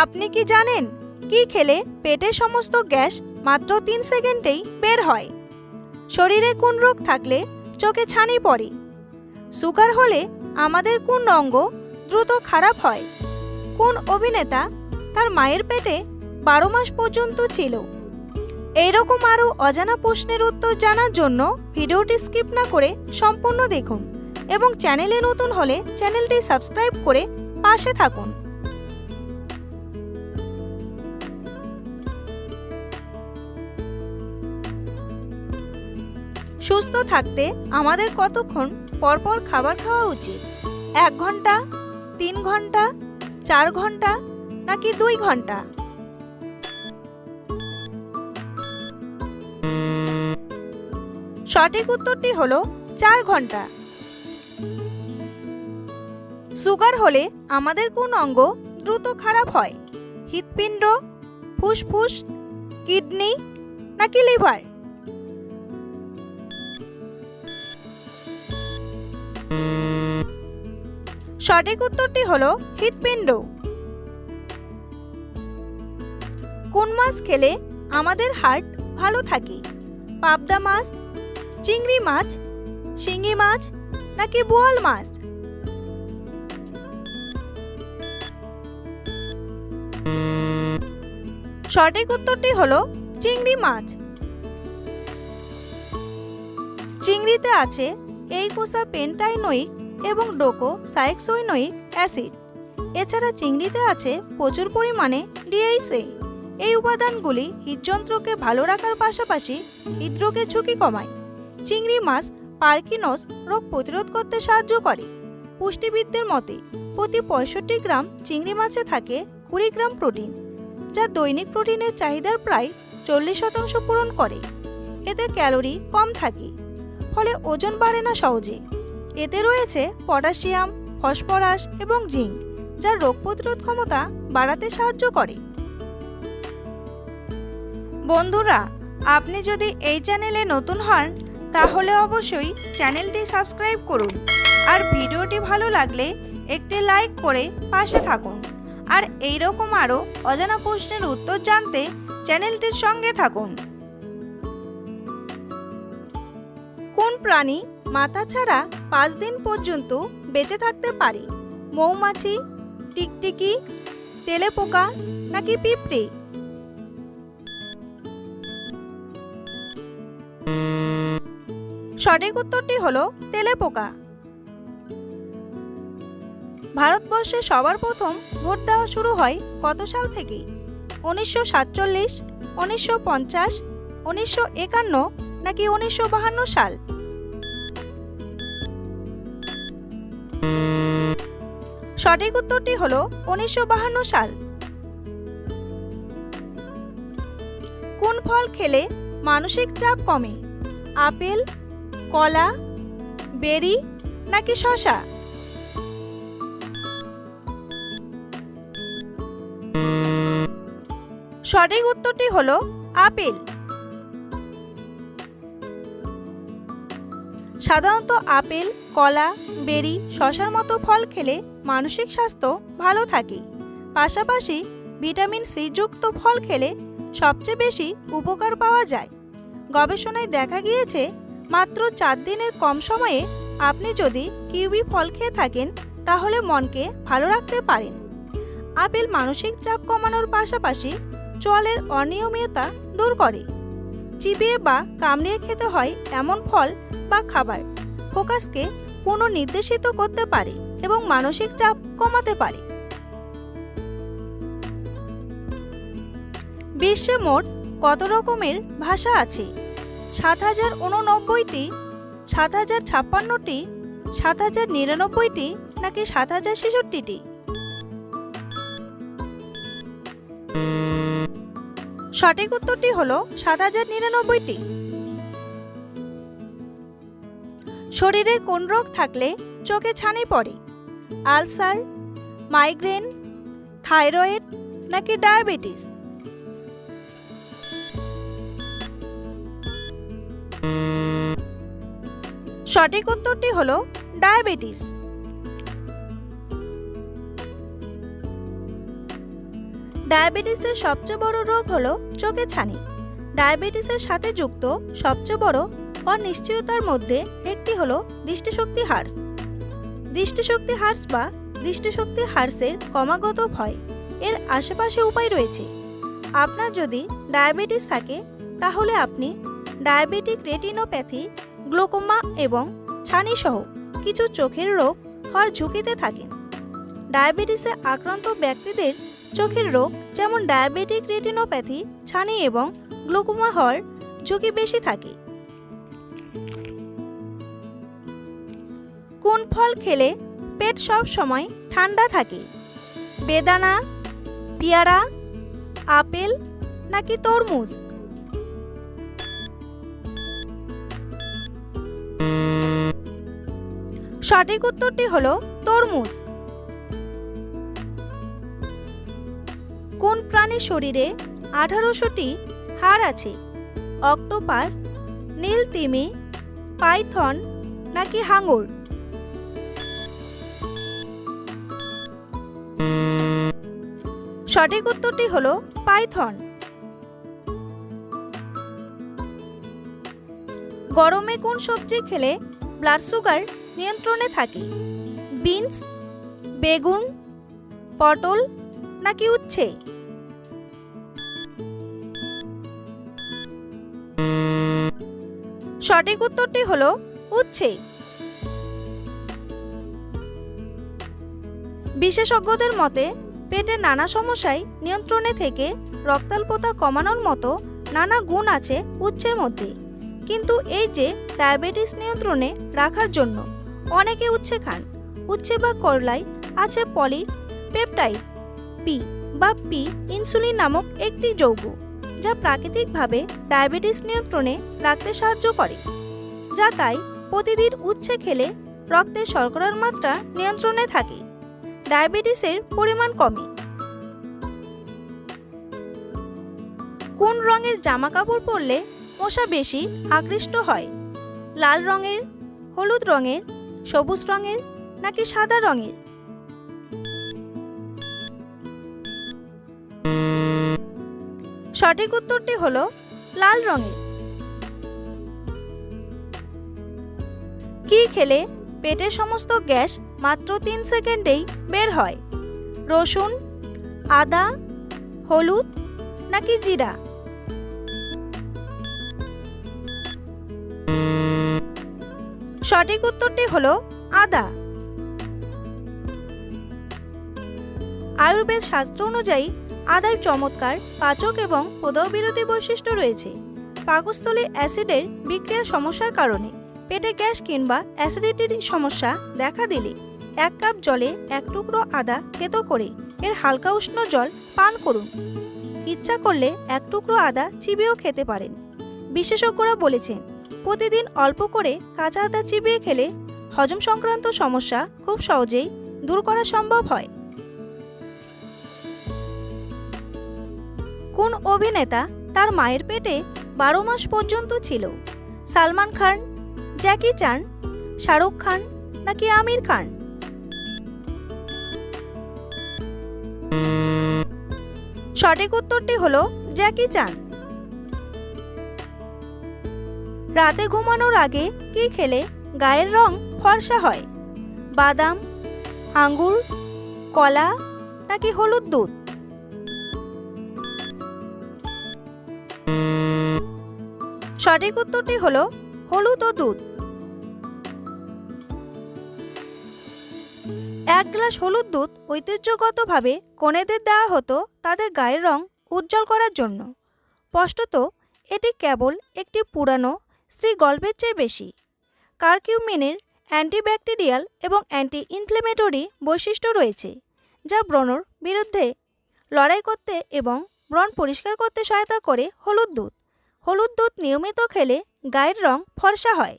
আপনি কি জানেন? কি খেলে পেটের সমস্ত গ্যাস মাত্র তিন সেকেন্ডেই বের হয়? শরীরে কোন রোগ থাকলে চোখে ছানি পড়ে? সুগার হলে আমাদের কোন অঙ্গ দ্রুত খারাপ হয়? কোন অভিনেতা তার মায়ের পেটে বারো মাস পর্যন্ত ছিল? এইরকম আরও অজানা প্রশ্নের উত্তর জানার জন্য ভিডিওটি স্কিপ না করে সম্পূর্ণ দেখুন এবং চ্যানেলে নতুন হলে চ্যানেলটি সাবস্ক্রাইব করে পাশে থাকুন। সুস্থ থাকতে আমাদের কতক্ষণ পরপর খাবার খাওয়া উচিত? এক ঘণ্টা? তিন ঘণ্টা? চার ঘণ্টা? নাকি দুই ঘণ্টা? সঠিক উত্তরটি হলো চার ঘণ্টা। সুগার হলে আমাদের কোন অঙ্গ দ্রুত খারাপ হয়? হৃৎপিণ্ড, ফুসফুস, কিডনি নাকি লিভার? সঠিক উত্তরটি হলো হৃৎপিণ্ড। কোন মাছ খেলে আমাদের হার্ট ভালো থাকে? পাবদা মাছ, চিংড়ি মাছ, শিঙি মাছ নাকি বোয়াল মাছ? সঠিক উত্তরটি হলো চিংড়ি মাছ। চিংড়িতে আছে এই কোষা পেন্টাইনোইক এবং ডোকো, সাইক্সোইনোইক অ্যাসিড। এছাড়া চিংড়িতে আছে প্রচুর পরিমাণে ডিএইসএ এই উপাদানগুলি হৃদযন্ত্রকে ভালো রাখার পাশাপাশি হৃদরোগের ঝুঁকি কমায়। চিংড়ি মাছ পার্কিনস রোগ প্রতিরোধ করতে সাহায্য করে। পুষ্টিবিদদের মতে, প্রতি পঁয়ষট্টি গ্রাম চিংড়ি মাছে থাকে কুড়ি গ্রাম প্রোটিন, যা দৈনিক প্রোটিনের চাহিদার প্রায় চল্লিশ শতাংশ পূরণ করে। এতে ক্যালোরি কম থাকে, ফলে ওজন বাড়ে না সহজে। এতে রয়েছে পটাশিয়াম, ফসফরাস এবং জিঙ্ক, যা রোগ প্রতিরোধ ক্ষমতা বাড়াতে সাহায্য করে। বন্ধুরা, আপনি যদি এই চ্যানেলে নতুন হন, তাহলে অবশ্যই চ্যানেলটি সাবস্ক্রাইব করুন আর ভিডিওটি ভালো লাগলে একটি লাইক করে পাশে থাকুন। আর এই রকম আরও অজানা প্রশ্নের উত্তর জানতে চ্যানেলটির সঙ্গে থাকুন। কোন প্রাণী মাথা ছাড়া পাঁচ দিন পর্যন্ত বেঁচে থাকতে পারে। মৌমাছি, টিকটিকি তেলেপোকা নাকি পিঁপড়ে? সঠিক উত্তরটি হলো তেলেপোকা ভারতবর্ষে সবার প্রথম ভোট দেওয়া শুরু হয় কত সাল থেকে? উনিশশো সাতচল্লিশ, উনিশশো পঞ্চাশ, উনিশশো একান্ন নাকি উনিশশো বাহান্ন সাল? সঠিক উত্তরটি হলো উনিশশো সাল। কোন ফল খেলে মানসিক চাপ কমে? আপেল, কলা, বেরি নাকি শশা সঠিক উত্তরটি হলো আপেল। সাধারণত আপেল, কলা, বেরি, শশার মতো ফল খেলে মানসিক স্বাস্থ্য ভালো থাকে। পাশাপাশি ভিটামিন সি যুক্ত ফল খেলে সবচেয়ে বেশি উপকার পাওয়া যায়। গবেষণায় দেখা গিয়েছে, মাত্র চার দিনের কম সময়ে আপনি যদি কিউবি ফল খেয়ে থাকেন, তাহলে মনকে ভালো রাখতে পারেন। আপেল মানসিক চাপ কমানোর পাশাপাশি চলের অনিয়মিততা দূর করে। চিবিয়ে বা কামড়িয়ে খেতে হয় এমন ফল বা খাবার। ফোকাসকে পুনর্নির্দেশিত করতে পারে এবং মানসিক চাপ কমাতে পারে। বিশ্বে মোট কত রকমের ভাষা আছে? সাত হাজার উননব্বইটি সাত হাজার ছাপ্পান্নটি, সাত হাজার নিরানব্বইটি নাকি সাত হাজার ছেষট্টিটি? সঠিক উত্তরটি হল সাত হাজার নিরানব্বইটি। শরীরে কোন রোগ থাকলে চোখে ছানি পড়ে? আলসার, মাইগ্রেন, থাইরয়েড নাকি ডায়াবেটিস? সঠিক উত্তরটি হল ডায়াবেটিস। ডায়াবেটিসের সবচেয়ে বড় রোগ হলো চোখে ছানি। ডায়াবেটিসের সাথে যুক্ত সবচেয়ে বড় অনিশ্চয়তার মধ্যে একটি হলো দৃষ্টিশক্তি হ্রাস। দৃষ্টিশক্তি হ্রাস বা দৃষ্টিশক্তি হ্রাসের ক্রমাগত ভয়। এর আশেপাশে উপায় রয়েছে। আপনার যদি ডায়াবেটিস থাকে, তাহলে আপনি ডায়াবেটিক রেটিনোপ্যাথি, গ্লোকোমা এবং ছানি সহ কিছু চোখের রোগ হওয়ার ঝুঁকিতে থাকেন। ডায়াবেটিসে আক্রান্ত ব্যক্তিদের চোখের রোগ যেমন ডায়াবেটিক রেটিনোপ্যাথি, ছানি এবং গ্লোকোমা হওয়ার ঝুঁকি বেশি থাকে। কোন ফল খেলে পেট সব সময় ঠান্ডা থাকে? বেদানা, পেয়ারা, আপেল নাকি তরমুজ? সঠিক উত্তরটি হলো তরমুজ। প্রাণীর শরীরে আঠারোশোটি হাড় আছে। অক্টোপাস নীল তিমি পাইথন নাকি হাঙর? সঠিক উত্তরটি হলো পাইথন। গরমে কোন সবজি খেলে ব্লাড সুগার নিয়ন্ত্রণে থাকে? বিনস, বেগুন, পটল নাকি উচ্ছে? সঠিক উত্তরটি হলো উচ্ছে। বিশেষজ্ঞদের মতে পেটের নানা সমস্যায় নিয়ন্ত্রণে থেকে রক্তাল্পতা কমানোর মতো নানা গুণ আছে উচ্ছের মধ্যে। কিন্তু এই যে ডায়াবেটিস নিয়ন্ত্রণে রাখার জন্য অনেকে উচ্ছে খান। উচ্ছে বা করলায় আছে পলি পেপটাইড, পি বা পি ইনসুলিন নামক একটি যৌগ। যা প্রাকৃতিকভাবে ডায়াবেটিস নিয়ন্ত্রণে রাখতে সাহায্য করে, যা তাই প্রতিদিন উচ্ছে খেলে রক্তে শর্করার মাত্রা নিয়ন্ত্রণে থাকে। ডায়াবেটিসের পরিমাণ কমে। কোন রঙের জামা কাপড় পরলে মশা বেশি আকৃষ্ট হয়? লাল রঙের, হলুদ রঙের, সবুজ রঙের নাকি সাদা রঙের? সঠিক উত্তরটি হল লাল রঙের। কি খেলে পেটের সমস্ত গ্যাস মাত্র তিন সেকেন্ডেই বের হয়? রসুন, আদা, হলুদ নাকি জিরা? সঠিক উত্তরটি হলো আদা। আয়ুর্বেদ শাস্ত্র অনুযায়ী আদার চমৎকার, পাচক এবং প্রদাহ বিরোধী বৈশিষ্ট্য রয়েছে। পাকস্থলী অ্যাসিডের বিক্রিয়া সমস্যার কারণে পেটে গ্যাস কিংবা অ্যাসিডিটির সমস্যা দেখা দিলে এক কাপ জলে এক টুকরো আদা থেতো করে এর হালকা উষ্ণ জল পান করুন। ইচ্ছা করলে এক টুকরো আদা চিবিয়েও খেতে পারেন। বিশেষজ্ঞরা বলেছেন, প্রতিদিন অল্প করে কাঁচা আদা চিবিয়ে খেলে হজম সংক্রান্ত সমস্যা খুব সহজেই দূর করা সম্ভব হয়। কোন অভিনেতা তার মায়ের পেটে বারো মাস পর্যন্ত ছিল? সালমান খান, জ্যাকি চান, শাহরুখ খান নাকি আমির খান? সঠিক উত্তরটি হলো জ্যাকি চান। রাতে ঘুমানোর আগে কি খেলে গায়ের রং ফর্সা হয়? বাদাম, আঙ্গুর, কলা নাকি হলুদ দুধ? সঠিক উত্তরটি হল হলুদ ও দুধ। এক গ্লাস হলুদ দুধ ঐতিহ্যগতভাবে কনেদের দেওয়া হতো তাদের গায়ের রং উজ্জ্বল করার জন্য। স্পষ্টত, এটি কেবল একটি পুরানো স্ত্রী গল্পের চেয়ে বেশি। কারকিউমিনের অ্যান্টিব্যাকটেরিয়াল এবং অ্যান্টি ইনফ্লেমেটরি বৈশিষ্ট্য রয়েছে, যা ব্রণর বিরুদ্ধে লড়াই করতে এবং ব্রণ পরিষ্কার করতে সহায়তা করে হলুদ দুধ। হলুদ দুধ নিয়মিত খেলে গায়ের রং ফর্সা হয়।